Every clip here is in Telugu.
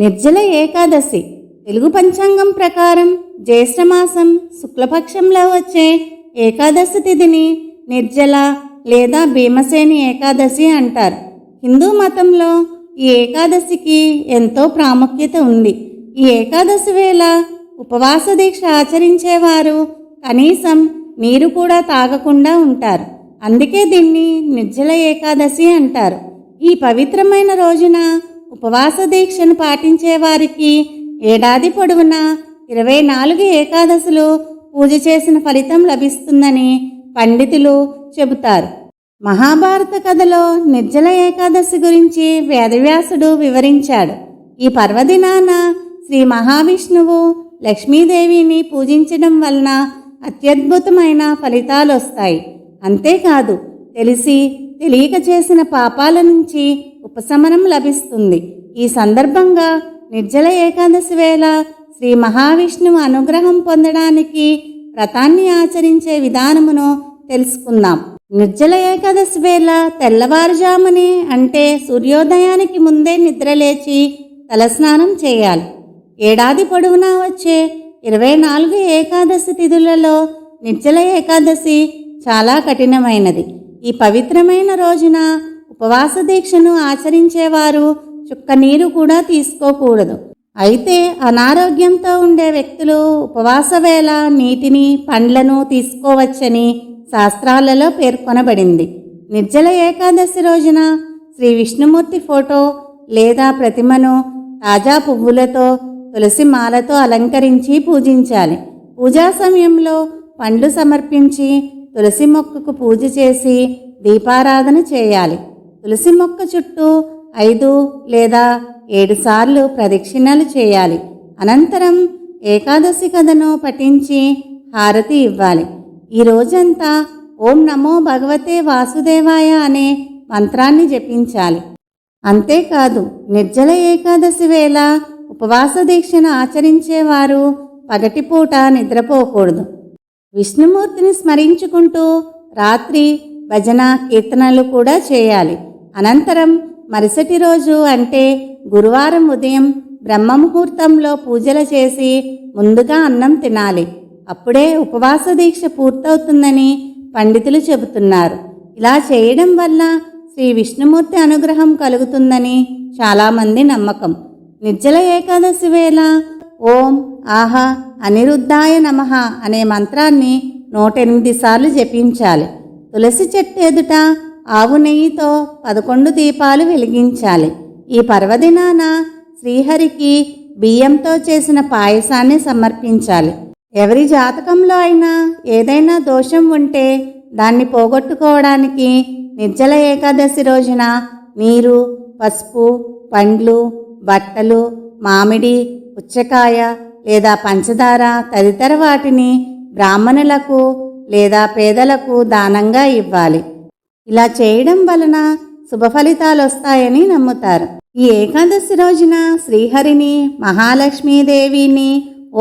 నిర్జల ఏకాదశి. తెలుగు పంచాంగం ప్రకారం జ్యేష్ఠమాసం శుక్లపక్షంలో వచ్చే ఏకాదశి తిథిని నిర్జల లేదా భీమసేని ఏకాదశి అంటారు. హిందూ మతంలో ఈ ఏకాదశికి ఎంతో ప్రాముఖ్యత ఉంది. ఈ ఏకాదశి వేళ ఉపవాస దీక్ష ఆచరించేవారు కనీసం నీరు కూడా తాగకుండా ఉంటారు. అందుకే దీన్ని నిర్జల ఏకాదశి అంటారు. ఈ పవిత్రమైన రోజున ఉపవాస దీక్షను పాటించే వారికి ఏడాది పొడవునా ఇరవై నాలుగు ఏకాదశులు పూజ చేసిన ఫలితం లభిస్తుందని పండితులు చెబుతారు. మహాభారత కథలో నిర్జల ఏకాదశి గురించి వేదవ్యాసుడు వివరించాడు. ఈ పర్వదినాన శ్రీ మహావిష్ణువు లక్ష్మీదేవిని పూజించడం వలన అత్యద్భుతమైన ఫలితాలు వస్తాయి అంతేకాదు తెలిసి తెలియక చేసిన పాపాల నుంచి ఉపశమనం లభిస్తుంది. ఈ సందర్భంగా నిర్జల ఏకాదశి వేళ శ్రీ మహావిష్ణువు అనుగ్రహం పొందడానికి వ్రతాన్ని ఆచరించే విధానమును తెలుసుకుందాం. నిర్జల ఏకాదశి వేళ తెల్లవారుజామునే అంటే సూర్యోదయానికి ముందే నిద్రలేచి తలస్నానం చేయాలి. ఏడాది పొడవునా వచ్చే ఇరవై నాలుగు ఏకాదశి తిథులలో నిర్జల ఏకాదశి చాలా కఠినమైనది. ఈ పవిత్రమైన రోజున ఉపవాస దీక్షను ఆచరించేవారు చుక్క నీరు కూడా తీసుకోకూడదు. అయితే అనారోగ్యంతో ఉండే వ్యక్తులు ఉపవాస వేళ నీటిని పండ్లను తీసుకోవచ్చని శాస్త్రాలలో పేర్కొనబడింది. నిర్జల ఏకాదశి రోజున శ్రీ విష్ణుమూర్తి ఫోటో లేదా ప్రతిమను తాజా పువ్వులతో తులసి మాలతో అలంకరించి పూజించాలి. పూజా సమయంలో పండ్లు సమర్పించి తులసి మొక్కకు పూజ చేసి దీపారాధన చేయాలి. తులసి మొక్క చుట్టూ ఐదు లేదా ఏడు సార్లు ప్రదక్షిణలు చేయాలి. అనంతరం ఏకాదశి కథను పఠించి హారతి ఇవ్వాలి. ఈ రోజంతా ఓం నమో భగవతే వాసుదేవాయ అనే మంత్రాన్ని జపించాలి. అంతేకాదు నిర్జల ఏకాదశి వేళ ఉపవాస దీక్షను ఆచరించేవారు పగటిపూట నిద్రపోకూడదు. విష్ణుమూర్తిని స్మరించుకుంటూ రాత్రి భజన కీర్తనలు కూడా చేయాలి. అనంతరం మరుసటి రోజు అంటే గురువారం ఉదయం బ్రహ్మముహూర్తంలో పూజలు చేసి ముందుగా అన్నం తినాలి. అప్పుడే ఉపవాస దీక్ష పూర్తవుతుందని పండితులు చెబుతున్నారు. ఇలా చేయడం వల్ల శ్రీ విష్ణుమూర్తి అనుగ్రహం కలుగుతుందని చాలామంది నమ్మకం. నిర్జల ఏకాదశి వేళ ఓం ఆహా అనిరుద్ధాయ నమః అనే మంత్రాన్ని నూట ఎనిమిది సార్లు జపించాలి. తులసి చెట్టు ఎదుట ఆవు నెయ్యితో పదకొండు దీపాలు వెలిగించాలి. ఈ పర్వదినాన శ్రీహరికి బియ్యంతో చేసిన పాయసాన్ని సమర్పించాలి. ఎవరి జాతకంలో అయినా ఏదైనా దోషం ఉంటే దాన్ని పోగొట్టుకోవడానికి నిర్జల ఏకాదశి రోజున నీరు పసుపు పండ్లు బట్టలు మామిడి పుచ్చకాయ లేదా పంచదార తదితర వాటిని బ్రాహ్మణులకు లేదా పేదలకు దానంగా ఇవ్వాలి. ఇలా చేయడం వలన శుభ ఫలితాలు వస్తాయని నమ్ముతారు. ఈ ఏకాదశి రోజున శ్రీహరిని మహాలక్ష్మీదేవిని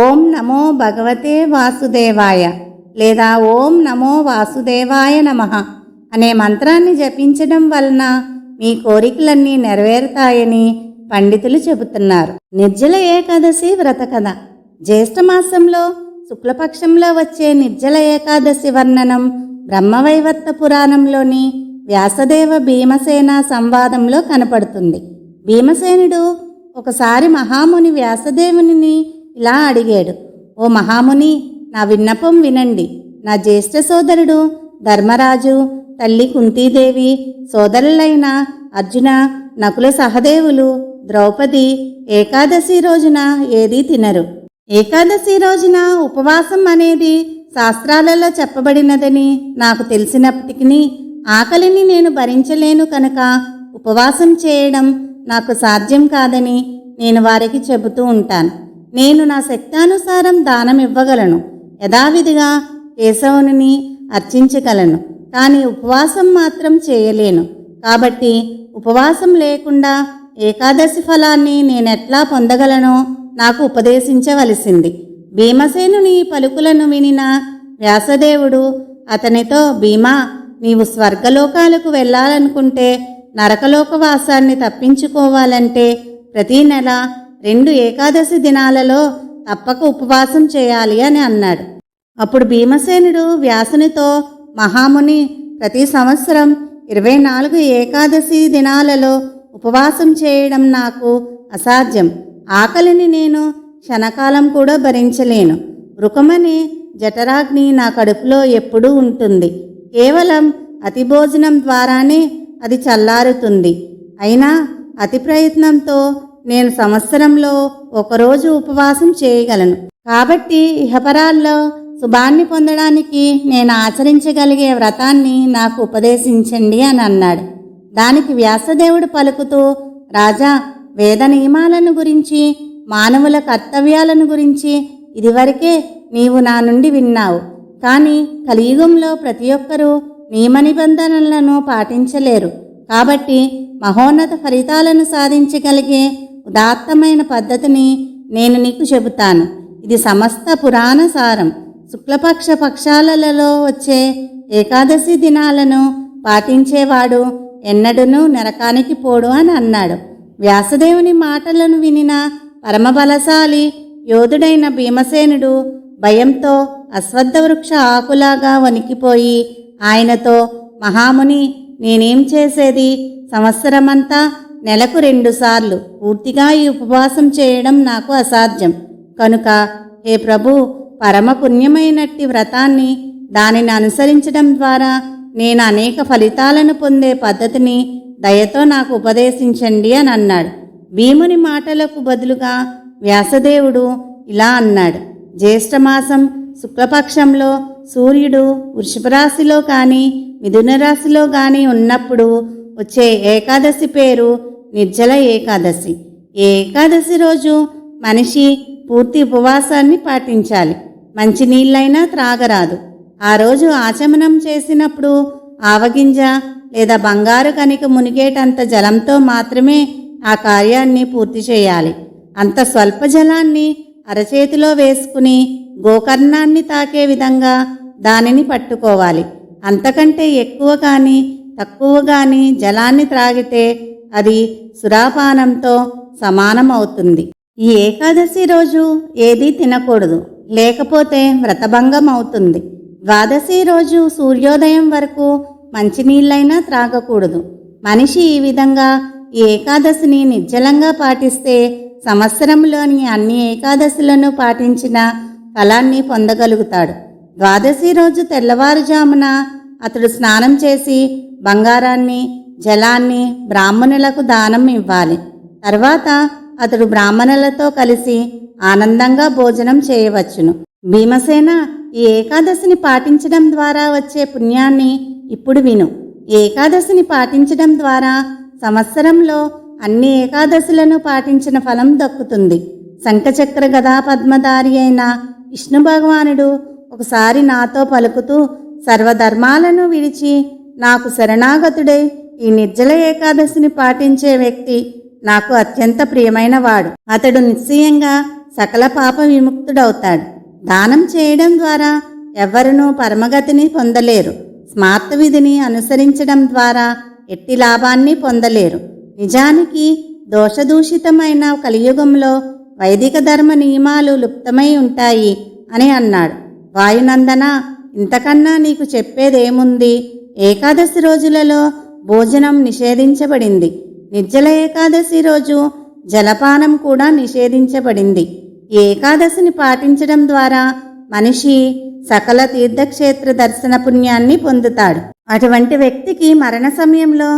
ఓం నమో భగవతే వాసుదేవాయ లేదా ఓం నమో వాసుదేవాయ నమః అనే మంత్రాన్ని జపించడం వలన మీ కోరికలన్నీ నెరవేరుతాయని పండితులు చెబుతున్నారు. నిర్జల ఏకాదశి వ్రత కథ. జ్యేష్ఠమాసంలో శుక్లపక్షంలో వచ్చే నిర్జల ఏకాదశి వర్ణనం బ్రహ్మవైవర్త పురాణంలోని వ్యాసదేవ భీమసేన సంవాదంలో కనపడుతుంది. భీమసేనుడు ఒకసారి మహాముని వ్యాసదేవుని ఇలా అడిగాడు ఓ మహాముని నా విన్నపం వినండి. నా జ్యేష్ఠ సోదరుడు ధర్మరాజు తల్లి కుంతీదేవి సోదరులైన అర్జున నకుల సహదేవులు ద్రౌపది ఏకాదశి రోజున ఏదీ తినరు. ఏకాదశి రోజున ఉపవాసం అనేది శాస్త్రాలలో చెప్పబడినదని నాకు తెలిసినప్పటికీ ఆకలిని నేను భరించలేను కనుక ఉపవాసం చేయడం నాకు సాధ్యం కాదని నేను వారికి చెబుతూ ఉంటాను. నేను నా శక్తానుసారం దానం ఇవ్వగలను. యథావిధిగా కేశవుని అర్చించగలను. కానీ ఉపవాసం మాత్రం చేయలేను. కాబట్టి ఉపవాసం లేకుండా ఏకాదశి ఫలాన్ని నేనెట్లా పొందగలనో? నాకు ఉపదేశించవలసింది. భీమసేనుని పలుకులను వినిన వ్యాసదేవుడు అతనితో భీమా నీవు స్వర్గలోకాలకు వెళ్ళాలనుకుంటే నరకలోకవాసాన్ని తప్పించుకోవాలంటే ప్రతీ నెల రెండు ఏకాదశి దినాలలో తప్పక ఉపవాసం చేయాలి అని అన్నాడు. అప్పుడు భీమసేనుడు వ్యాసునితో మహాముని ప్రతి సంవత్సరం ఇరవై నాలుగు ఏకాదశి దినాలలో ఉపవాసం చేయడం నాకు అసాధ్యం. ఆకలిని నేను క్షణకాలం కూడా భరించలేను. వృకమని జఠరాగ్ని నా కడుపులో ఎప్పుడూ ఉంటుంది. కేవలం అతి భోజనం ద్వారానే అది చల్లారుతుంది. అయినా అతి ప్రయత్నంతో నేను సంవత్సరంలో ఒకరోజు ఉపవాసం చేయగలను. కాబట్టి ఇహపరాల్లో శుభాన్ని పొందడానికి నేను ఆచరించగలిగే వ్రతాన్ని నాకు ఉపదేశించండి అని అన్నాడు. దానికి వ్యాసదేవుడు పలుకుతూ రాజా వేద నియమాలను గురించి మానవుల కర్తవ్యాలను గురించి ఇదివరకే నీవు నా నుండి విన్నావు. కానీ కలియుగంలో ప్రతి ఒక్కరూ నియమ నిబంధనలను పాటించలేరు. కాబట్టి మహోన్నత ఫలితాలను సాధించగలిగే ఉదాత్తమైన పద్ధతిని నేను నీకు చెబుతాను. ఇది సమస్త పురాణ సారం. శుక్లపక్ష పక్షాలలో వచ్చే ఏకాదశి దినాలను పాటించేవాడు ఎన్నడూనూ నరకానికి పోడు అని అన్నాడు. వ్యాసదేవుని మాటలను వినిన పరమబలశాలి యోధుడైన భీమసేనుడు భయంతో అశ్వత్థ వృక్ష ఆకులాగా వణికిపోయి ఆయనతో మహాముని నేనేం చేసేది? సంవత్సరమంతా నెలకు రెండుసార్లు పూర్తిగా ఈ ఉపవాసం చేయడం నాకు అసాధ్యం. కనుక హే ప్రభు పరమ పుణ్యమైనట్టి వ్రతాన్ని దానిని అనుసరించడం ద్వారా నేను అనేక ఫలితాలను పొందే పద్ధతిని దయతో నాకు ఉపదేశించండి అని అన్నాడు. భీముని మాటలకు బదులుగా వ్యాసదేవుడు ఇలా అన్నాడు. జ్యేష్ఠమాసం శుక్లపక్షంలో సూర్యుడు వృషభరాశిలో కానీ మిథున రాశిలో కానీ ఉన్నప్పుడు వచ్చే ఏకాదశి పేరు నిర్జల ఏకాదశి. ఈ ఏకాదశి రోజు మనిషి పూర్తి ఉపవాసాన్ని పాటించాలి. మంచినీళ్ళైనా త్రాగరాదు. ఆ రోజు ఆచమనం చేసినప్పుడు ఆవగింజ లేదా బంగారు కనిక మునిగేటంత జలంతో మాత్రమే ఆ కార్యాన్ని పూర్తి చేయాలి. అంత స్వల్ప జలాన్ని అరచేతిలో వేసుకుని గోకర్ణాన్ని తాకే విధంగా దానిని పట్టుకోవాలి. అంతకంటే ఎక్కువ కానీ తక్కువ కానీ జలాన్ని త్రాగితే అది సురాపానంతో సమానం అవుతుంది ఈ ఏకాదశి రోజు ఏదీ తినకూడదు లేకపోతే వ్రతభంగం అవుతుంది ద్వాదశి రోజు సూర్యోదయం వరకు మంచినీళ్ళైనా త్రాగకూడదు. మనిషి ఈ విధంగా ఈ ఏకాదశిని నిర్జలంగా పాటిస్తే సంవత్సరంలోని అన్ని ఏకాదశులను పాటించిన ఫలాన్ని పొందగలుగుతాడు. ద్వాదశి రోజు తెల్లవారుజామున అతడు స్నానం చేసి బంగారాన్ని జలాన్ని బ్రాహ్మణులకు దానం ఇవ్వాలి. తర్వాత అతడు బ్రాహ్మణులతో కలిసి ఆనందంగా భోజనం చేయవచ్చును. భీమసేన ఈ ఏకాదశిని పాటించడం ద్వారా వచ్చే పుణ్యాన్ని ఇప్పుడు విను. ఏకాదశిని పాటించడం ద్వారా సంవత్సరంలో అన్ని ఏకాదశులను పాటించిన ఫలం దక్కుతుంది. శంఖచక్ర గదా పద్మధారి అయిన విష్ణు భగవానుడు ఒకసారి నాతో పలుకుతూ సర్వధర్మాలను విడిచి నాకు శరణాగతుడై ఈ నిర్జల ఏకాదశిని పాటించే వ్యక్తి నాకు అత్యంత ప్రియమైన వాడు. అతడు నిశ్చయంగా సకల పాప విముక్తుడవుతాడు. దానం చేయడం ద్వారా ఎవ్వరునూ పరమగతిని పొందలేరు. స్మార్త విధిని అనుసరించడం ద్వారా ఎట్టి లాభాన్ని పొందలేరు. నిజానికి దోషదూషితమైన కలియుగంలో వైదిక ధర్మ నియమాలు లుప్తమై ఉంటాయి అని అన్నాడు. వాయునందన ఇంతకన్నా నీకు చెప్పేదేముంది? ఏకాదశి రోజులలో భోజనం నిషేధించబడింది. నిర్జల ఏకాదశి రోజు జలపానం కూడా నిషేధించబడింది. ఏకాదశిని పాటించడం ద్వారా మనిషి సకల తీర్థక్షేత్ర దర్శన పుణ్యాన్ని పొందుతాడు. అటువంటి వ్యక్తికి మరణ సమయంలో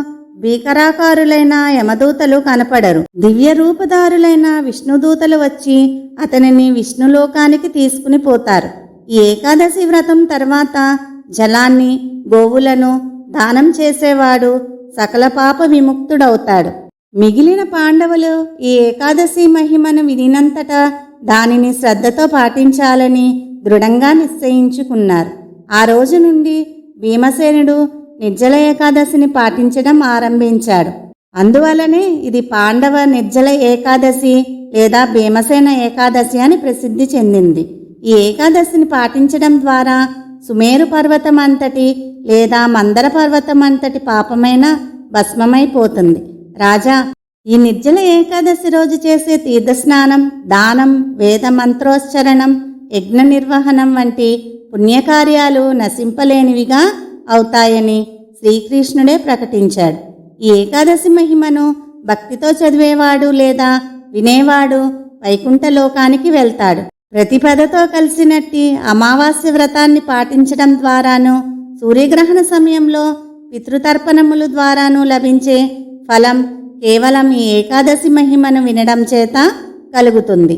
భీకరాకారులైన యమదూతలు కనపడరు. దివ్య రూపదారులైన విష్ణుదూతలు వచ్చి అతనిని విష్ణులోకానికి తీసుకుని పోతారు. ఏకాదశి వ్రతం తర్వాత జలాన్ని గోవులను దానం చేసేవాడు సకల పాప విముక్తుడవుతాడు. మిగిలిన పాండవులు ఈ ఏకాదశి మహిమను వినినంతటా దానిని శ్రద్ధతో పాటించాలని దృఢంగా నిశ్చయించుకున్నారు. ఆ రోజు నుండి భీమసేనుడు నిర్జల ఏకాదశిని పాటించడం ఆరంభించాడు. అందువలనే ఇది పాండవ నిర్జల ఏకాదశి లేదా భీమసేన ఏకాదశి అని ప్రసిద్ధి చెందింది. ఈ ఏకాదశిని పాటించడం ద్వారా సుమేరు పర్వతం అంతటి లేదా మందర పర్వతం అంతటి పాపమైన భస్మమైపోతుంది. రాజా ఈ నిర్జల ఏకాదశి రోజు చేసే తీర్థస్నానం దానం వేద మంత్రోచ్చరణం యజ్ఞ నిర్వహణం వంటి పుణ్యకార్యాలు నశింపలేనివిగా అవుతాయని శ్రీకృష్ణుడే ప్రకటించాడు. ఈ ఏకాదశి మహిమను భక్తితో చదివేవాడు లేదా వినేవాడు వైకుంఠ లోకానికి వెళ్తాడు. ప్రతిపదతో కలిసినట్టి అమావాస్య వ్రతాన్ని పాటించడం ద్వారాను సూర్యగ్రహణ సమయంలో పితృతర్పణములు ద్వారాను లభించే ఫలం కేవలం ఈ ఏకాదశి మహిమను వినడం చేత కలుగుతుంది.